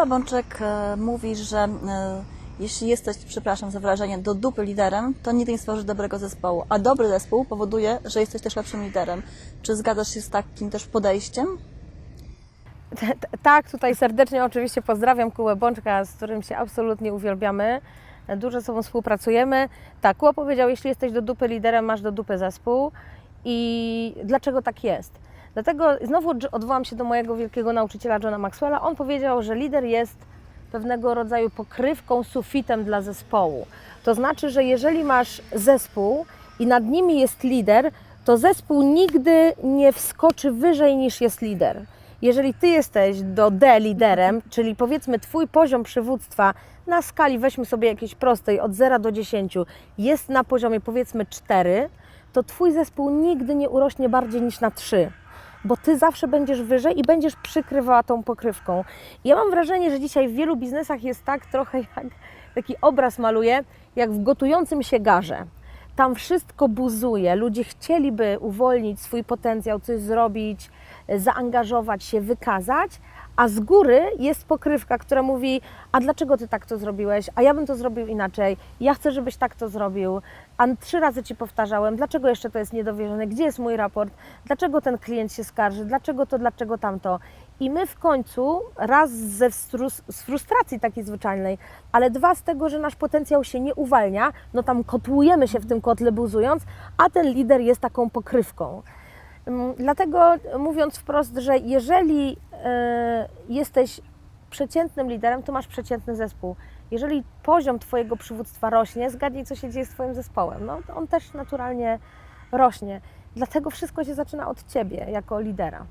Kuba Bączek e, mówi, że e, jeśli jesteś, przepraszam za wyrażenie, do dupy liderem, to nigdy nie stworzysz dobrego zespołu. A dobry zespół powoduje, że jesteś też lepszym liderem. Czy zgadzasz się z takim też podejściem? Tak, tutaj serdecznie oczywiście pozdrawiam Kułę Bączka, z którym się absolutnie uwielbiamy. Dużo z sobą współpracujemy. Tak, Kuła powiedział, jeśli jesteś do dupy liderem, masz do dupy zespół. I dlaczego tak jest? Dlatego znowu odwołam się do mojego wielkiego nauczyciela Johna Maxwella. On powiedział, że lider jest pewnego rodzaju pokrywką, sufitem dla zespołu. To znaczy, że jeżeli masz zespół i nad nimi jest lider, to zespół nigdy nie wskoczy wyżej niż jest lider. Jeżeli ty jesteś do D liderem, czyli powiedzmy twój poziom przywództwa na skali, weźmy sobie jakiejś prostej, od 0 do 10, jest na poziomie powiedzmy 4, to twój zespół nigdy nie urośnie bardziej niż na 3 bo ty zawsze będziesz wyżej i będziesz przykrywała tą pokrywką. Ja mam wrażenie, że dzisiaj w wielu biznesach jest tak trochę jak taki obraz maluję, jak w gotującym się garze. Tam wszystko buzuje, ludzie chcieliby uwolnić swój potencjał, coś zrobić, zaangażować się, wykazać, a z góry jest pokrywka, która mówi: A dlaczego ty tak to zrobiłeś? A ja bym to zrobił inaczej. Ja chcę, żebyś tak to zrobił. A trzy razy ci powtarzałem, dlaczego jeszcze to jest niedowierzone? Gdzie jest mój raport? Dlaczego ten klient się skarży? Dlaczego to, dlaczego tamto? I my w końcu, raz ze z frustracji takiej zwyczajnej, ale dwa z tego, że nasz potencjał się nie uwalnia, no tam kotłujemy się w tym kotle buzując, a ten lider jest taką pokrywką. Mm, Dlatego mówiąc wprost, że jeżeli e, jesteś przeciętnym liderem, to masz przeciętny zespół. Jeżeli poziom Twojego przywództwa rośnie, zgadnij, co się dzieje z Twoim zespołem. No, on też naturalnie rośnie. Dlatego wszystko się zaczyna od Ciebie jako lidera.